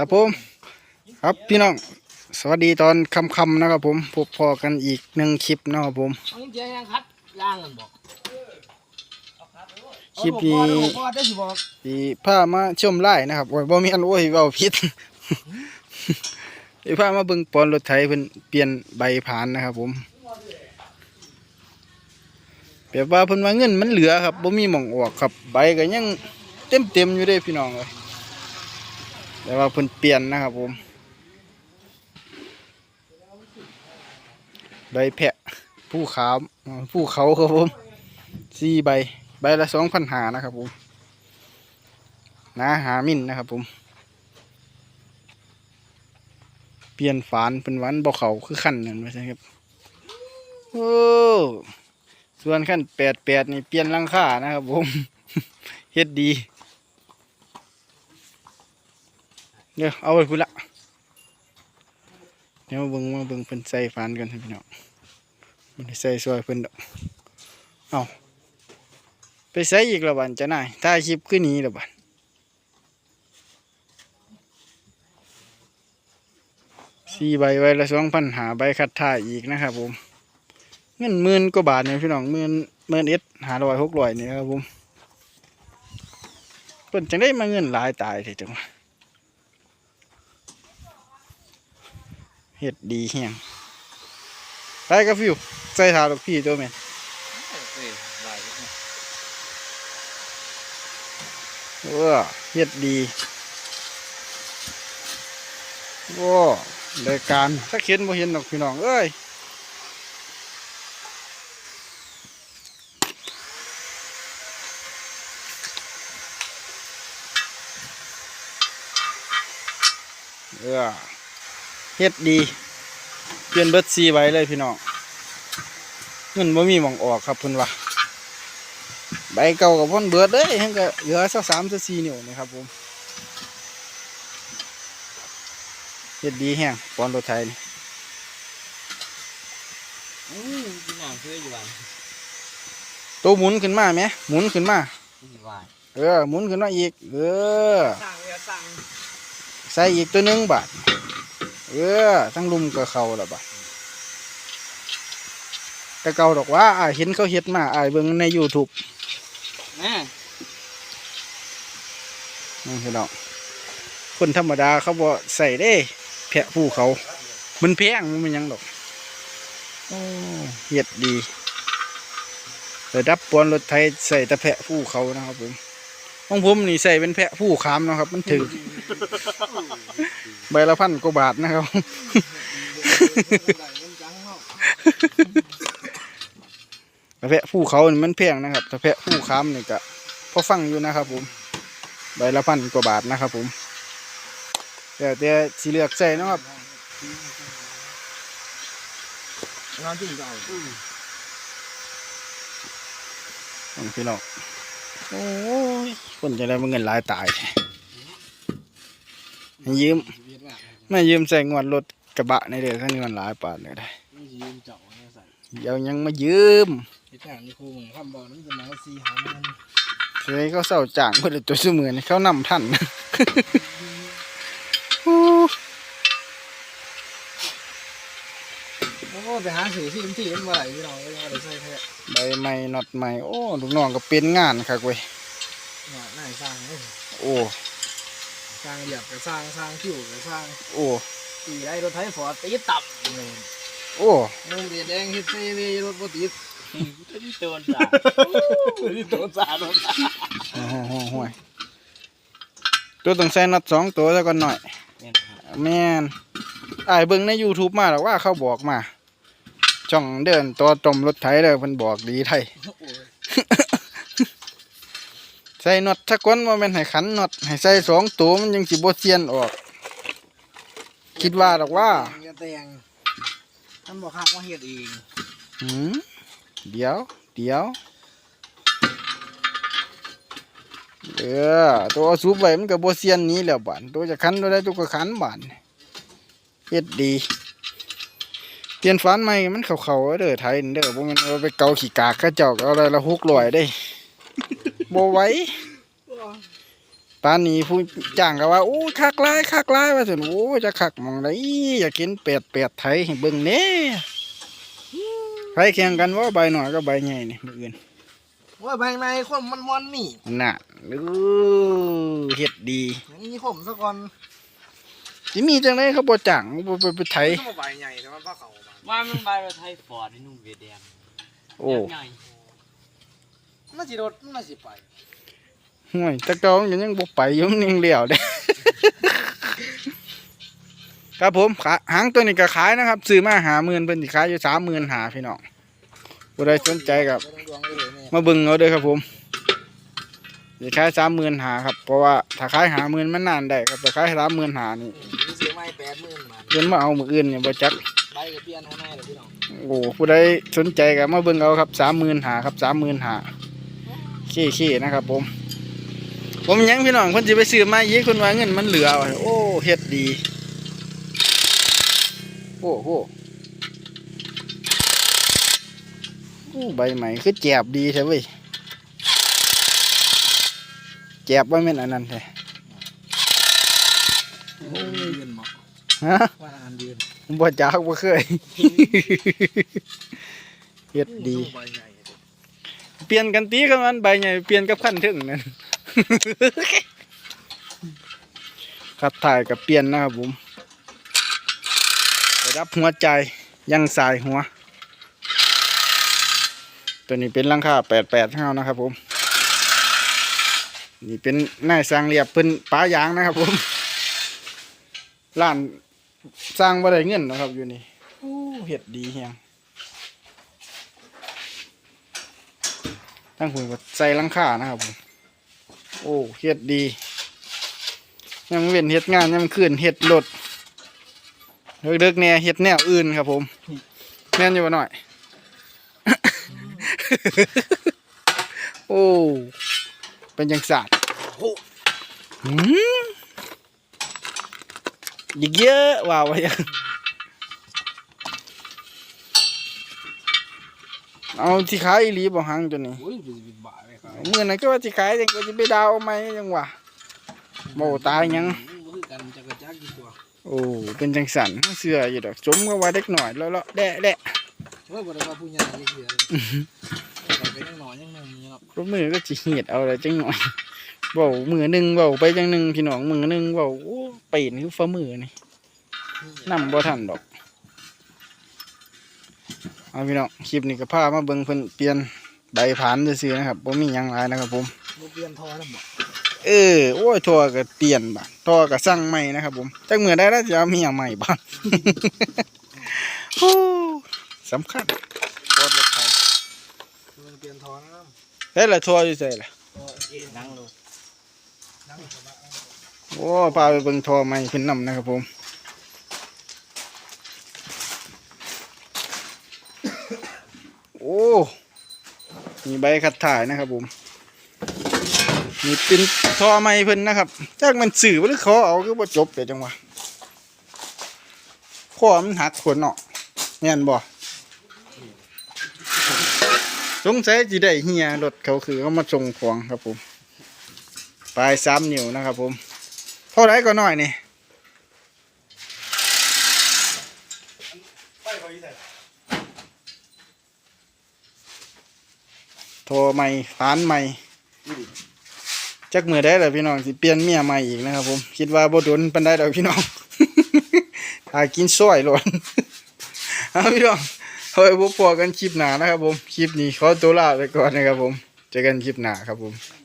ครับผม ครับพี่น้อง สวัสดีตอนค่ำๆนะครับผมพบพอกันอีกหนึ่งคลิปนะครับผมต้องเจียยังคัดล่างกันบอกคลิปนี้พ่อได้สิบอกสีผ้ามาชมไล่นะครับโอ้ยบ่มีอันโอ้ยเว้าผิดสีผ้ามาเบิ่งปอนรถไถเพิ่นเปลี่ยนใบผ่านนะครับผมแบบว่าเพิ่นว่าเงินมันเหลือครับบ่มีหม่องออกครับ ใบก็ยังเต็มๆอยู่เด้พี่น้องเอ้ย แต่ว่าเพิ่นเปลี่ยนนะครับผมใบแพะผู้ขาวผู้เขาครับผมสี่ใบ ใบละสองพันหานะครับผมนาหามินนะครับผม เปลี่ยนฝานเป็นวันบ่เขาคือขั้นนั่นไม่ใช่ครับ โอ้ส่วนขั้นแปดแปดนี่เปลี่ยนลังคานะครับผม เฮ็ดดี เดี๋ยวเอาไปพูดละเดี๋ยวมาเบิ่งมาเบิ่งเพิ่นใส่ฝานกันพี่น้องมันใส่ซอยเพิ่นดอกเอาไปใส่อีกละบันจะนายถ้าคลิปขึ้นนี้ละบันสี่ใบใบละสองพันหาใบคัดท่ายอีกนะครับผมเงินหมื่นกว่าบาทเนี่ยพี่น้องหมื่นหมื่นเอ็ดหาร้อยหกร้อยเนี่ยครับผมเพิ่นจังได้มาเงินหลายตายเถอะจังวะ เฮ็ดดีเฮียงไปกับฟิวใส่ถาลูกพี่ตัวแม่นเออเฮ็ดดีโอ้รายการถ้าเขียนบ่เห็นดอกพี่น้องเอ้ยเออ เฮ็ดดี เปลี่ยนเบิดซีใบเลยพี่น้องเงินบ่มีหม่องออกครับเพิ่นว่าใบเก่ากับพ่นเบิดเลยทั้งก็เหลือสักสามสักสี่นิ้วนะครับผมเฮ็ดดีแห้งปอนรถไทยนี่อืมพี่น้องซื้ออยู่บ้านตัวหมุนขึ้นมาไหมหมุนขึ้นมาอยู่บ้านเออหมุนขึ้นมาอีก เออสั่งเรือสั่งใส่อีกตัวหนึงบาท เออทั้งลุมกับเขาละบาทแต่เก่าดอกว่าอ้ายเห็นเขาเฮ็ดมาอ้ายเบิ่งใน YouTube แม่นี่พี่น้องคนธรรมดาเขาบ่ใส่เด้แพะผู้เขา มันแพงมันเป็นหยังดอกโอ้เฮ็ดดีระดับปอนรถไทยใส่แต่แพะผู้เขานะครับผม ของผมนี่ใส่เป็นแพะผู้ขามนะครับ มันถึงใบละพันกว่าบาทนะครับแต่แพะผู้เขานี่มันแพงนะครับแต่แพะผู้ขามนี่ก็พอฟังอยู่นะครับ ผมใบละพันกว่าบาทนะครับ ผมแต่แต่สีเลือกใส่เนาะครับนอนจริงก็เอาอืมพี่น้องโอ้ย คนจะได้มาเงินหลายตายแท้ให้ยืมไม่ยืมใส่งวดรถกระบะในเดือนข้างนี้มันหลายบาทเลยได้ไม่ยืมเจาะเนี่ยใส่เดี๋ยวยังมายืมที่ต่างนี่ครูเหมือนคำบอกนั่นจะมาซีหามันเฮ้ยเขาเศร้าจ้างเพื่อตัวซื้อมือนี่เขานำท่านโอ้ไปหาสื่อที่ที่มันมาไหลพี่น้องก็ยังอะไรใส่แท้ใบไม้น็อตไม้โอ้ลูกน้องก็เป็นงานครับเว้ย หน้าหน้าสร้างเอ้ยโอ้สร้างเหยียบกับสร้างสร้างคิวกับสร้างโอ้ตีได้รถไถฟอร์ดตีต่ำเลยโอ้นุ่งเดียแดงเฮ็ดใส่เลยรถบ่ติดที่โดนจ่าที่โดนจ่าโดนจ่าโหโหโหยตัวต้องใส่น็อตสองตัวแล้วก่อนหน่อยเนี่ยครับแม่นอ้ายเบิ่งใน YouTube มาแล้วว่าเขาบอกมา ช่องเดินตัวตมรถไถเลยเพิ่นบอกดีไทยใส่น็อตถ้าก้นว่าแม่นให้ขันน็อตให้ใส่สองตัวมันยังสิบ่เซียนออก คิดว่าดอกว่าแงแต่งท่านบอกข้าว่าเฮ็ดเองหืมเดี๋ยว เดี๋ยวเออตัวเอาสูบไว้มันก็บ่เซียนหนี้แล้วบานตัวจะขันตัวได้ตัวก็ขันบานเฮ็ดดีเปลี่ยนฟ้านใหม่มันเข้าๆเด้อไทยนี่เด้อบ่แม่นเอาไปเกาขี้กากเขาเจ้าก็เอาอะไรละ600ได้ บ่ไหวปานนี้ผู้จ้างก็ว่าโอ้ยคักหลายคักหลายว่าซั่นโอ้ยจะคักหมองไดอยากกินเป็ดเป็ดไทยให้เบิ่งแหน่ใครแข่งกันว่าใบหน่อยก็ใบใหญ่นี่มื้ออื่นว่าใบไม้คนมันมอนนี่น่ะเออเฮ็ดดีอย่างนี้ผมซะก่อนสิมีจังไดเขาบ่จ้างบ่บ่ไปไถต้องมาใบใหญ่แต่มันพ่อเขามาว่ามันใบรถไทยฟอร์ดนี่นุ่มเวียดแดงโอ้ ใหญ่น่าสิรถน่าสิไปห่วยแต่เก่ามันยังบ่ไปอยู่มันยังเลี้ยวเด้ ครับผมขาหางตัวนี้ก็ขายนะครับซื้อมาหาหมื่นเพิ่นสิขายอยู่สามหมื่นหาพี่น้องผู้ใดสนใจกับไปดวงๆเลยเนี่ย มาเบิ่งเอาเด้อครับผมสิขายสามหมื่นหาครับ เพราะว่าถ้าขายหาหมื่นมันนานได้ครับแต่ขายสามหมื่นหานี่ซื้อไม้แปดหมื่นมาเพิ่นมาเอามืออื่นเนี่ยบ่จัก ใบกับเปลี่ยนให้แม่เลยพี่น้องโอ้ผู้ใดสนใจก็มาเบิ่งเอาครับสามหมื่นหาครับสามหมื่นหา ขี้ๆนะครับ ผม ผมยังพี่น้องเพิ่นสิไปซื้อมาอีกคนว่าเงินมันเหลือว่ะโอ้เฮ็ดดี โอ้โหโอ้ใบใหม่คือแจบดีใช่เว้ยแจบว่าแม่นอันนั้นแท้โอ้ยยืนเหมาะฮะว่าอ่านยืนผมบ่จักบ่เคยเฮ็ดดีใบใหญ่ เปลี่ยนกันตีกันมันใบใหญ่เปลี่ยนกับขั้นถึงนั่นขับถ่ายกับเปลี่ยนนะครับผมระดับหัวใจยังสายหัว ตัวนี้เป็นลังคาแปดแปดเท่านะครับผม นี่เป็นนายสร้างเรียบเป็นป้ายางนะครับผมร้านสร้างบ่ได้เงินนะครับอยู่นี่เห็ดดีเฮียง ตั้งหุ่นกับใส่ลังคานะครับผมโอ้เฮ็ดดียังเว้นเฮ็ดงานยังขึ้นเฮ็ดรถเลิกๆแน่เฮ็ดแนวอื่นครับผมแม่นอยู่บ่หน่อย โอ้เป็นจังสาดโอ้หืมเยอะว้าวยัง เอาที่ขายอีหลีบ่หังตัวนี้โหเป็นบาทเลยครับเมื่อนั้นก็ว่าสิขายจังก็สิไปดาวเอาไหมยังวะโม่ตายยังคือกันจะกระจักดีกว่าโอ้เป็นจังสันเสื้ออยู่ดอกสมก็ว่าเด็กหน่อยแล้วเลาะแดะแดะเฮ้ยบ่ได้ว่าผู้ใหญ่เสียเลยไปเป็นยังหน่อยยังหนึ่งนี่เนาะรถมือก็สิเหียดเอาอะไรจังหน่อยเบามือหนึ่งเบาไปจังหนึ่งพี่น้องมือหนึ่งเบาโอ้ปีนคือฝ่ามือนี่นำบ่ทันดอก เอาพี่น้องคลิปนี้ก็พามาเบิ่งเพิ่นเปลี่ยนใบผานซื่อๆนะครับบ่มีหยังหลายนะครับ ผมบ่เปลี่ยนทอทั้งหมดเออโอ้ยทัวก็เปลี่ยนบ้านทัวก็สั่งใหม่นะครับ ผมจักมือได้แล้วจะเอาเมียใหม่บ้านโอ้สำคัญโคตรรถไฟมันเปลี่ยนทอนะเฮ้ยละทัวอยู่ใส่ละนั่งลงโอ้พาไปเบิ่งทัวใหม่ขึ้นนำนะครับผม อ้มีใบขัดถ่ายนะครับผมนี่เป็นทอใหม่เพิ่นนะครับจากมันสื่อหรือเขาเอาคือบ่จบแต่จังหวะข้อมันหักขนเนาะแม่นบ่สงสัยสิได้เฮียรถเขาคือเขามาส่งของครับผม ปลายสามนิ้วนะครับผม เท่าไรก็น้อยนี่ โทรใหม่ฟานใหม่จักมือได้เลยพี่น้องสิเปลี่ยนเมียใหม่อีกนะครับผมคิดว่าบ่ดนปานได้เลยพี่น้องหากินซอยหลอนเอาพี่น้องเอาไว้พบกันคลิปหนานะครับผมคลิปนี้ขอตัวลาไปก่อนนะครับผมเจอกันคลิปหน้าครับผม